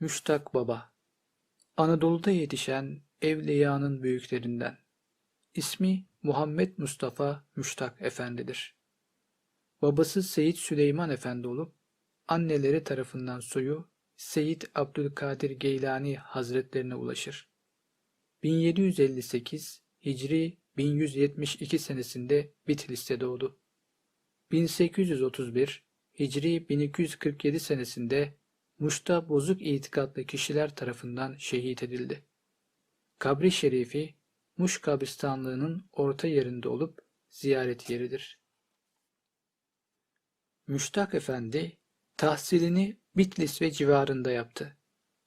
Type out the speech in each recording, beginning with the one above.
Müştak Baba Anadolu'da yetişen evliyanın büyüklerinden. İsmi Muhammed Mustafa Müştak Efendidir. Babası Seyit Süleyman Efendi olup, anneleri tarafından soyu Seyit Abdülkadir Geylani Hazretlerine ulaşır. 1758 Hicri 1172 senesinde Bitlis'te doğdu. 1831 Hicri 1247 senesinde Muş'ta bozuk itikatlı kişiler tarafından şehit edildi. Kabri şerifi Muş kabristanlığının orta yerinde olup ziyaret yeridir. Müştak Efendi tahsilini Bitlis ve civarında yaptı.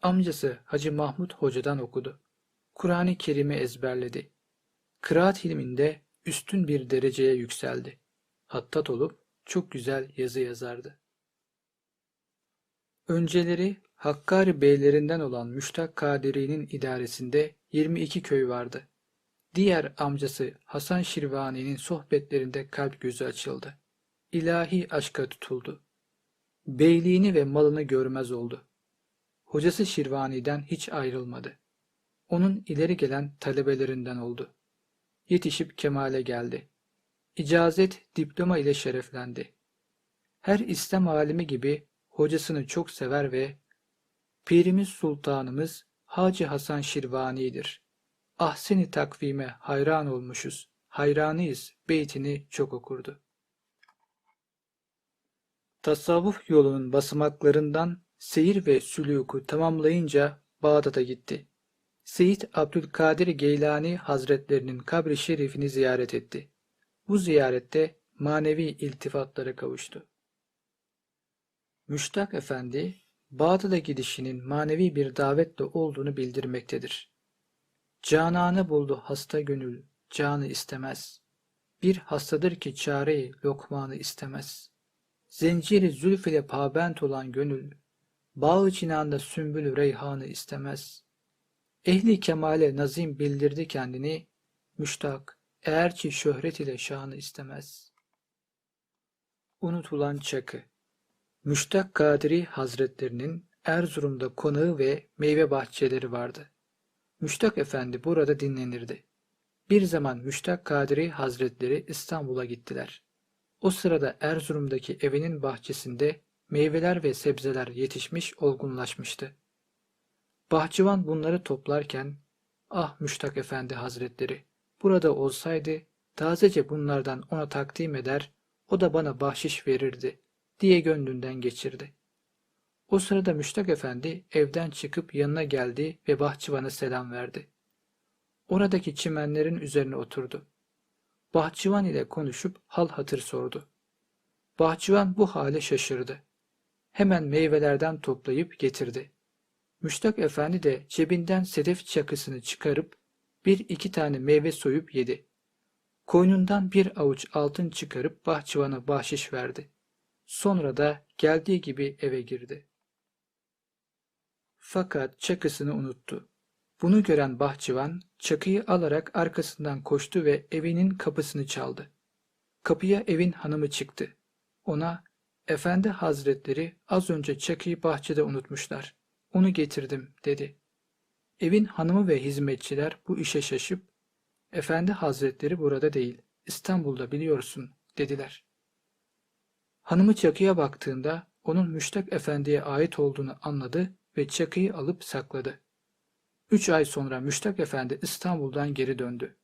Amcası Hacı Mahmut Hoca'dan okudu. Kur'an-ı Kerim'i ezberledi. Kıraat ilminde üstün bir dereceye yükseldi. Hattat olup çok güzel yazı yazardı. Önceleri Hakkari beylerinden olan Müştak Kadiri'nin idaresinde 22 köy vardı. Diğer amcası Hasan Şirvani'nin sohbetlerinde kalp gözü açıldı. İlahi aşka tutuldu. Beyliğini ve malını görmez oldu. Hocası Şirvani'den hiç ayrılmadı. Onun ileri gelen talebelerinden oldu. Yetişip kemale geldi. İcazet diploma ile şereflendi. Her İslam alimi gibi hocasını çok sever ve Pirimiz Sultanımız Hacı Hasan Şirvani'dir. Ahseni takvime hayran olmuşuz, hayranıyız beytini çok okurdu. Tasavvuf yolunun basamaklarından seyir ve sülûku tamamlayınca Bağdat'a gitti. Seyit Abdülkadir Geylani Hazretlerinin kabri şerifini ziyaret etti. Bu ziyarette manevi iltifatlara kavuştu. Müştak Efendi, Bağdat'a gidişinin manevi bir davetle olduğunu bildirmektedir. Cananı buldu hasta gönül, canı istemez. Bir hastadır ki çareyi lokmanı istemez. Zenciri zülf ile pabent olan gönül, bağı çinanda sümbül reyhanı istemez. Ehli kemale nazim bildirdi kendini, müştak, eğer ki şöhret ile şanı istemez. Unutulan Çakı Müştak Kadiri Hazretlerinin Erzurum'da konağı ve meyve bahçeleri vardı. Müştak Efendi burada dinlenirdi. Bir zaman Müştak Kadiri Hazretleri İstanbul'a gittiler. O sırada Erzurum'daki evinin bahçesinde meyveler ve sebzeler yetişmiş olgunlaşmıştı. Bahçıvan bunları toplarken, ah Müştak Efendi Hazretleri, burada olsaydı tazece bunlardan ona takdim eder, o da bana bahşiş verirdi diye gönlünden geçirdi. O sırada Müştak Efendi evden çıkıp yanına geldi ve bahçıvana selam verdi. Oradaki çimenlerin üzerine oturdu. Bahçıvan ile konuşup hal hatır sordu. Bahçıvan bu hale şaşırdı. Hemen meyvelerden toplayıp getirdi. Müştak Efendi de cebinden sedef çakısını çıkarıp bir iki tane meyve soyup yedi. Koynundan bir avuç altın çıkarıp bahçıvana bahşiş verdi. Sonra da geldiği gibi eve girdi. Fakat çakısını unuttu. Bunu gören bahçıvan çakıyı alarak arkasından koştu ve evinin kapısını çaldı. Kapıya evin hanımı çıktı. Ona, Efendi Hazretleri az önce çakıyı bahçede unutmuşlar. Onu getirdim dedi. Evin hanımı ve hizmetçiler bu işe şaşıp, Efendi Hazretleri burada değil, İstanbul'da biliyorsun dediler. Hanımı çakıya baktığında onun Müştak Efendi'ye ait olduğunu anladı ve çakıyı alıp sakladı. Üç ay sonra Müştak Efendi İstanbul'dan geri döndü.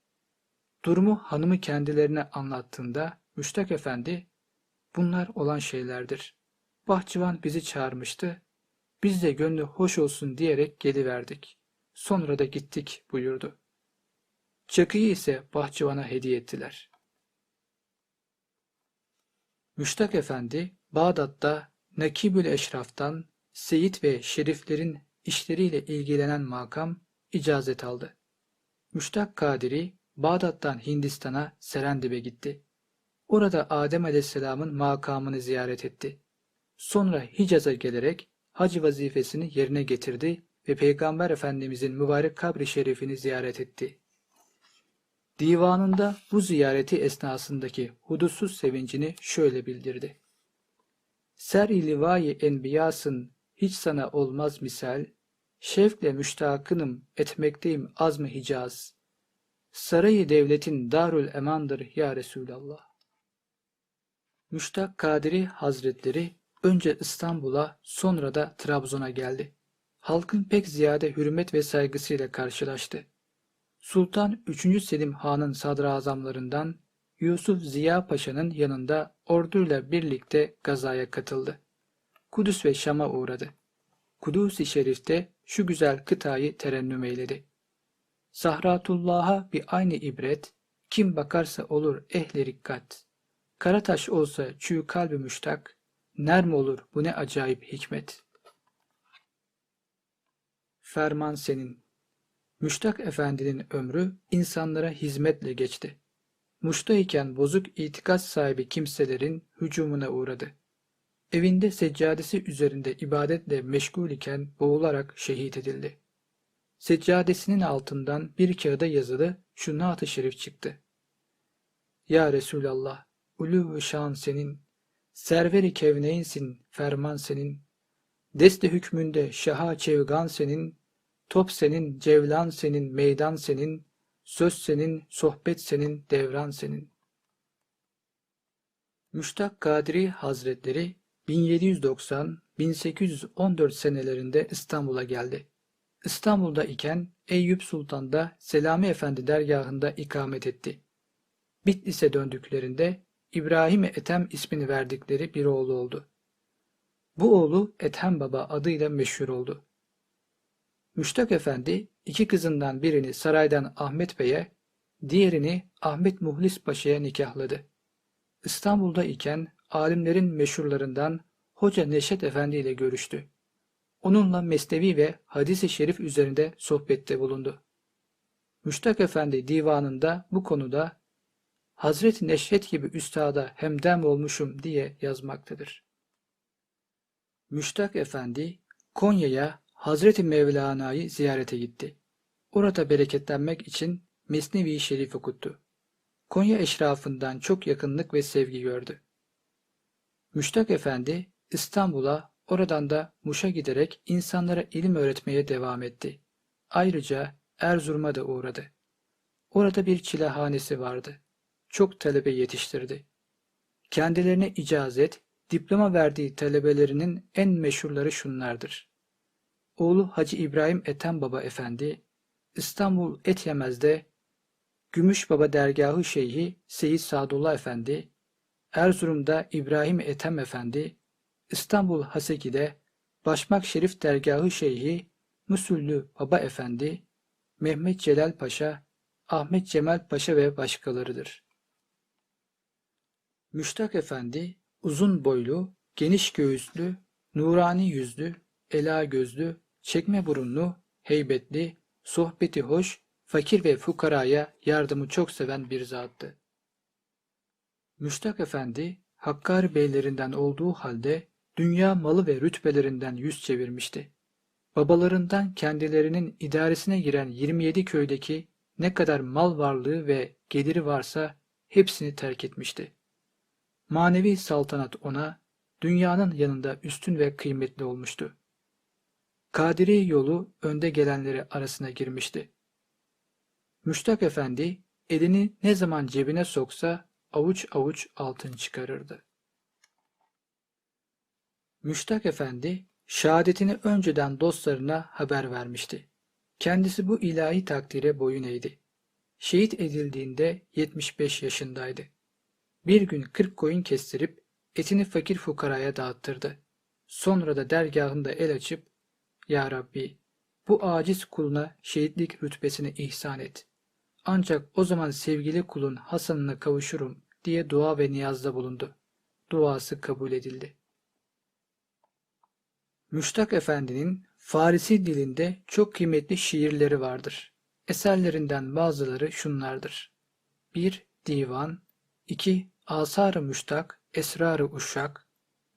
Durumu hanımı kendilerine anlattığında Müştak Efendi, bunlar olan şeylerdir. Bahçıvan bizi çağırmıştı, biz de gönlü hoş olsun diyerek geliverdik. Sonra da gittik buyurdu. Çakıyı ise bahçıvana hediye ettiler. Müştak Efendi, Bağdat'ta Nakibül Eşraf'tan Seyit ve şeriflerin işleriyle ilgilenen makam icazet aldı. Müştak Kadiri Bağdat'tan Hindistan'a Serendip'e gitti. Orada Adem Aleyhisselam'ın makamını ziyaret etti. Sonra Hicaz'a gelerek hac vazifesini yerine getirdi ve Peygamber Efendimizin mübarek kabri şerifini ziyaret etti. Divanında bu ziyareti esnasındaki hudutsuz sevincini şöyle bildirdi. Ser-i livai enbiyasın hiç sana olmaz misal, şevkle müştakınım etmekteyim azm-ı Hicaz. Sarayı devletin darül emandır ya Resulallah. Müştak Kadiri Hazretleri önce İstanbul'a sonra da Trabzon'a geldi. Halkın pek ziyade hürmet ve saygısıyla karşılaştı. Sultan 3. Selim Han'ın sadrazamlarından Yusuf Ziya Paşa'nın yanında orduyla birlikte gazaya katıldı. Kudüs ve Şam'a uğradı. Kudüs-i Şerif'te şu güzel kıtayı terennüm eyledi. Sahratullah'a bir aynı ibret, kim bakarsa olur ehli rikkat. Karataş olsa çüğ kalbi müştak, nerm olur bu ne acayip hikmet. Ferman senin. Müştak Efendi'nin ömrü insanlara hizmetle geçti. Muş'ta iken bozuk itikat sahibi kimselerin hücumuna uğradı. Evinde seccadesi üzerinde ibadetle meşgul iken boğularak şehit edildi. Seccadesinin altından bir kağıda yazılı şu naat-ı şerif çıktı. Ya Resulallah, ulu şan senin, serveri kevneynsin, ferman senin, deste hükmünde şaha çevgan senin, top senin, cevlan senin, meydan senin, söz senin, sohbet senin, devran senin. Müştak Kadiri Hazretleri 1790-1814 senelerinde İstanbul'a geldi. İstanbul'da iken Eyüp Sultan da Selami Efendi dergahında ikamet etti. Bitlis'e döndüklerinde İbrahim Ethem ismini verdikleri bir oğlu oldu. Bu oğlu Ethem Baba adıyla meşhur oldu. Müştak Efendi iki kızından birini saraydan Ahmet Bey'e, diğerini Ahmet Muhlis Paşa'ya nikahladı. İstanbul'da iken alimlerin meşhurlarından Hoca Neşet Efendi ile görüştü. Onunla mesnevi ve hadis-i şerif üzerinde sohbette bulundu. Müştak Efendi divanında bu konuda Hazreti Neşet gibi üstada hemdem olmuşum diye yazmaktadır. Müştak Efendi Konya'ya Hazreti Mevlana'yı ziyarete gitti. Orada bereketlenmek için Mesnevi Şerif okuttu. Konya eşrafından çok yakınlık ve sevgi gördü. Müştak Efendi İstanbul'a oradan da Muş'a giderek insanlara ilim öğretmeye devam etti. Ayrıca Erzurum'a da uğradı. Orada bir çilehanesi vardı. Çok talebe yetiştirdi. Kendilerine icazet, diploma verdiği talebelerinin en meşhurları şunlardır. Oğlu Hacı İbrahim Ethem Baba Efendi, İstanbul Etyemez'de Gümüş Baba Dergahı Şeyhi Seyit Sadullah Efendi, Erzurum'da İbrahim Ethem Efendi, İstanbul Haseki'de Başmak Şerif Dergahı Şeyhi Musullü Baba Efendi, Mehmet Celal Paşa, Ahmet Cemal Paşa ve başkalarıdır. Müştak Efendi, uzun boylu, geniş göğüslü, nurani yüzlü, ela gözlü, çekme burunlu, heybetli, sohbeti hoş, fakir ve fukaraya yardımı çok seven bir zattı. Müştak Efendi, Hakkari beylerinden olduğu halde dünya malı ve rütbelerinden yüz çevirmişti. Babalarından kendilerinin idaresine giren 27 köydeki ne kadar mal varlığı ve geliri varsa hepsini terk etmişti. Manevi saltanat ona dünyanın yanında üstün ve kıymetli olmuştu. Kadiri yolu önde gelenleri arasına girmişti. Müştak Efendi elini ne zaman cebine soksa avuç avuç altın çıkarırdı. Müştak Efendi şehadetini önceden dostlarına haber vermişti. Kendisi bu ilahi takdire boyun eğdi. Şehit edildiğinde 75 yaşındaydı. Bir gün 40 koyun kestirip etini fakir fukaraya dağıttırdı. Sonra da dergahında el açıp Ya Rabbi bu aciz kuluna şehitlik rütbesini ihsan et. Ancak o zaman sevgili kulun Hasan'ına kavuşurum diye dua ve niyazda bulundu. Duası kabul edildi. Müştak Efendi'nin Farisi dilinde çok kıymetli şiirleri vardır. Eserlerinden bazıları şunlardır. 1. Divan 2. Asar-ı Müştak, Esrar-ı Uşak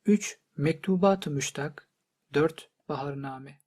3. Mektubat-ı Müştak 4. Baharname